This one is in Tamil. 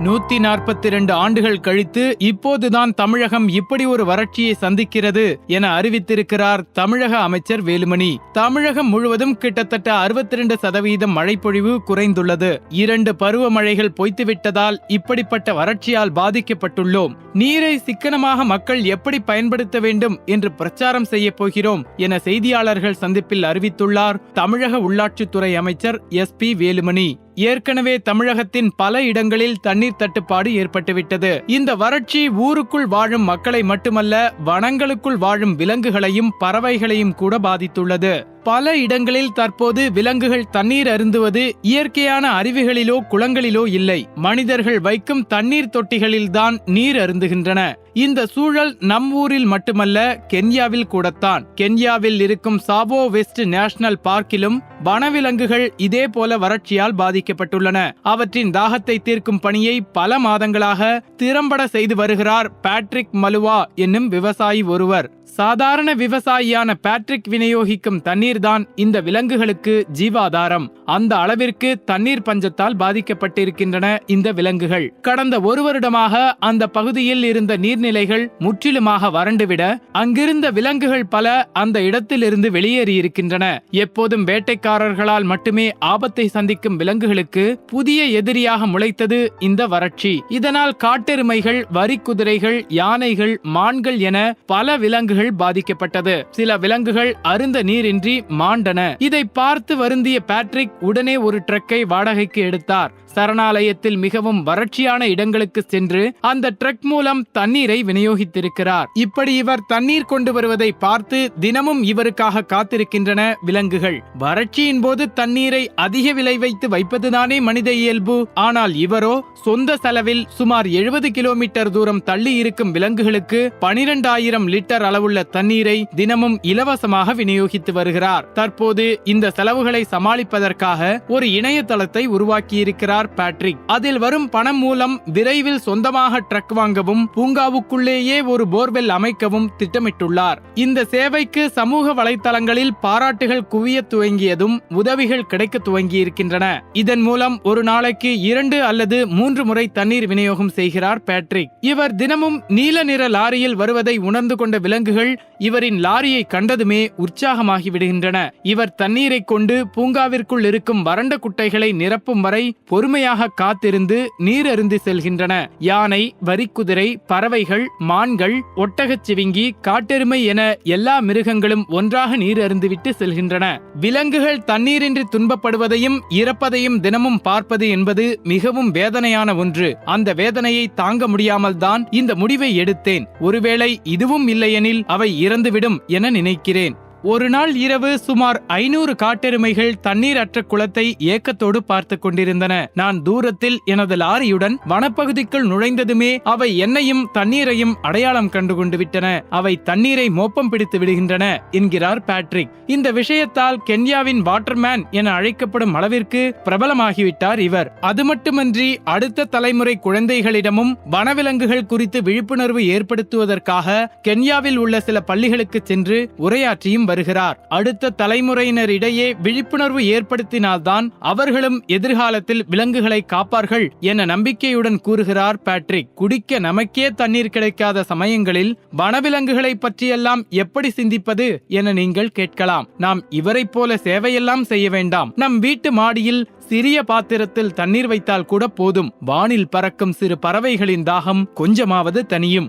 நூத்தி நாற்பத்தி இரண்டு ஆண்டுகள் கழித்து இப்போதுதான் தமிழகம் இப்படி ஒரு வறட்சியை சந்திக்கிறது என அறிவித்திருக்கிறார் தமிழக அமைச்சர் வேலுமணி. தமிழகம் முழுவதும் கிட்டத்தட்ட அறுபத்தி இரண்டு சதவீதம் மழைப்பொழிவு குறைந்துள்ளது. இரண்டு பருவமழைகள் பொய்த்துவிட்டதால் இப்படிப்பட்ட வறட்சியால் பாதிக்கப்பட்டுள்ளோம். நீரை சிக்கனமாக மக்கள் எப்படி பயன்படுத்த வேண்டும் என்று பிரச்சாரம் செய்ய போகிறோம் என செய்தியாளர்கள் சந்திப்பில் அறிவித்துள்ளார் தமிழக உள்ளாட்சித்துறை அமைச்சர் எஸ் பி வேலுமணி. ஏற்கனவே தமிழகத்தின் பல இடங்களில் தண்ணீர் தட்டுப்பாடு ஏற்பட்டுவிட்டது. இந்த வறட்சி ஊருக்குள் வாழும் மக்களை மட்டுமல்ல வனங்களுக்குள் வாழும் விலங்குகளையும் பறவைகளையும் கூட பாதித்துள்ளது. பல இடங்களில் தற்போது விலங்குகள் தண்ணீர் அருந்துவது இயற்கையான அருவிகளிலோ குளங்களிலோ இல்லை. மனிதர்கள் வைக்கும் தண்ணீர் தொட்டிகளில்தான் நீர் அருந்துகின்றன. இந்த சூழல் நம் ஊரில் மட்டுமல்ல கென்யாவில் கூடத்தான். கென்யாவில் இருக்கும் சாவோ வெஸ்ட் நேஷனல் பார்க்கிலும் வனவிலங்குகள் இதே போல வறட்சியால் பாதிக்கப்பட்டுள்ளன. அவற்றின் தாகத்தை தீர்க்கும் பணியை பல மாதங்களாக திறம்பட செய்து வருகிறார் பேட்ரிக் மலுவா என்னும் விவசாயி ஒருவர். சாதாரண விவசாயியான பேட்ரிக் விநியோகிக்கும் தண்ணீர் தான் இந்த விலங்குகளுக்கு ஜீவாதாரம். அந்த அளவிற்கு தண்ணீர் பஞ்சத்தால் பாதிக்கப்பட்டிருக்கின்றன இந்த விலங்குகள். கடந்த ஒரு வருடமாக அந்த பகுதியில் இருந்த நீர்நிலைகள் முற்றிலுமாக வறண்டுவிட அங்கிருந்த விலங்குகள் பல அந்த இடத்திலிருந்து வெளியேறியிருக்கின்றன. எப்போதும் வேட்டைக்காரர்களால் மட்டுமே ஆபத்தை சந்திக்கும் விலங்குகளுக்கு புதிய எதிரியாக முளைத்தது இந்த வறட்சி. இதனால் காட்டெருமைகள் வரிக்குதிரைகள் யானைகள் மான்கள் என பல விலங்குகள் பாதிக்கப்பட்டது. சில விலங்குகள் அருந்த நீரின்றி மாண்டன. இதை பார்த்து வருந்திய பேட்ரிக் உடனே ஒரு ட்ரக்கை வாடகைக்கு எடுத்தார். சரணாலயத்தில் மிகவும் வறட்சியான இடங்களுக்கு சென்று அந்த ட்ரக் மூலம் தண்ணீரை விநியோகித்திருக்கிறார். இப்படி இவர் தண்ணீர் கொண்டு வருவதை பார்த்து தினமும் இவருக்காக காத்திருக்கின்றன விலங்குகள். வறட்சியின் போது தண்ணீரை அதிக விலை வைத்து வைப்பதுதானே மனித இயல்பு. ஆனால் இவரோ சொந்த செலவில் சுமார் எழுபது கிலோமீட்டர் தூரம் தள்ளி இருக்கும் விலங்குகளுக்கு பனிரெண்டாயிரம் லிட்டர் அளவுள்ள தண்ணீரை தினமும் இலவசமாக விநியோகித்து வருகிறார். தற்போது இந்த செலவுகளை சமாளிப்பதற்காக ஒரு இணையதளத்தை உருவாக்கியிருக்கிறார் பேட்ரிக் அதில் வரும் பணம் மூலம் விரைவில் சொந்தமாக ட்ரக் வாங்கவும் பூங்காவுக்குள்ளேயே ஒரு போர்வெல் அமைக்கவும் திட்டமிட்டுள்ளார். இந்த சேவைக்கு சமூக வலைதளங்களில் பாராட்டுகள் குவிய துவங்கியதும் உதவிகள் கிடைக்க துவங்கியிருக்கின்றன. இதன் மூலம் ஒரு நாளைக்கு இரண்டு அல்லது மூன்று முறை தண்ணீர் விநியோகம் செய்கிறார் பேட்ரிக் இவர் தினமும் நீல நிற லாரியில் வருவதை உணர்ந்து கொண்ட விலங்குகள் இவரின் லாரியை கண்டதுமே உற்சாகமாகி விடுகின்றன இவர் தண்ணீரை கொண்டு பூங்காவிற்குள் இருக்கும் வறண்ட குட்டைகளை நிரப்பும் வரை பொறுமையாக காத்திருந்து நீர் அருந்தி செல்கின்றன. யானை வரிக்குதிரை பறவைகள் மான்கள் ஒட்டகச் சிவிங்கி காட்டெருமை என எல்லா மிருகங்களும் ஒன்றாக நீர் அருந்துவிட்டு செல்கின்றன. விலங்குகள் தண்ணீரின்றி துன்பப்படுவதையும் இறப்பதையும் தினமும் பார்ப்பது என்பது மிகவும் வேதனையான ஒன்று. அந்த வேதனையை தாங்க முடியாமல் தான் இந்த முடிவை எடுத்தேன். ஒருவேளை இதுவும் இல்லையெனில் அவை இறந்துவிடும் என நினைக்கிறேன். ஒரு நாள் இரவு சுமார் ஐநூறு காட்டெருமைகள் தண்ணீர் அற்ற குளத்தை ஏக்கத்தோடு பார்த்து கொண்டிருந்தன. நான் தூரத்தில் எனது லாரியுடன் வனப்பகுதிக்குள் நுழைந்ததுமே அவை என்னையும் தண்ணீரையும் அடையாளம் கண்டு கொண்டு விட்டன. அவை தண்ணீரை மோப்பம் பிடித்து விடுகின்றன என்கிறார் பேட்ரிக் இந்த விஷயத்தால் கென்யாவின் வாட்டர்மேன் என அழைக்கப்படும் அளவிற்கு பிரபலமாகிவிட்டார் இவர். அது மட்டுமன்றி அடுத்த தலைமுறை குழந்தைகளிடமும் வனவிலங்குகள் குறித்து விழிப்புணர்வு ஏற்படுத்துவதற்காக கென்யாவில் உள்ள சில பள்ளிகளுக்கு சென்று உரையாற்றியும் வருகிறார். அடுத்த தலைமுறையினரிடையே விழிப்புணர்வு ஏற்படுத்தினால்தான் அவர்களும் எதிர்காலத்தில் விலங்குகளை காப்பார்கள் என நம்பிக்கையுடன் கூறுகிறார் பேட்ரிக் குடிக்க நமக்கே தண்ணீர் கிடைக்காத சமயங்களில் வனவிலங்குகளை பற்றியெல்லாம் எப்படி சிந்திப்பது என நீங்கள் கேட்கலாம். நாம் இவரைப் போல சேவையெல்லாம் செய்ய வேண்டாம். நம் வீட்டு மாடியில் சிறிய பாத்திரத்தில் தண்ணீர் வைத்தால் கூட போதும். வானில் பறக்கும் சிறு பறவைகளின் தாகம் கொஞ்சமாவது தனியும்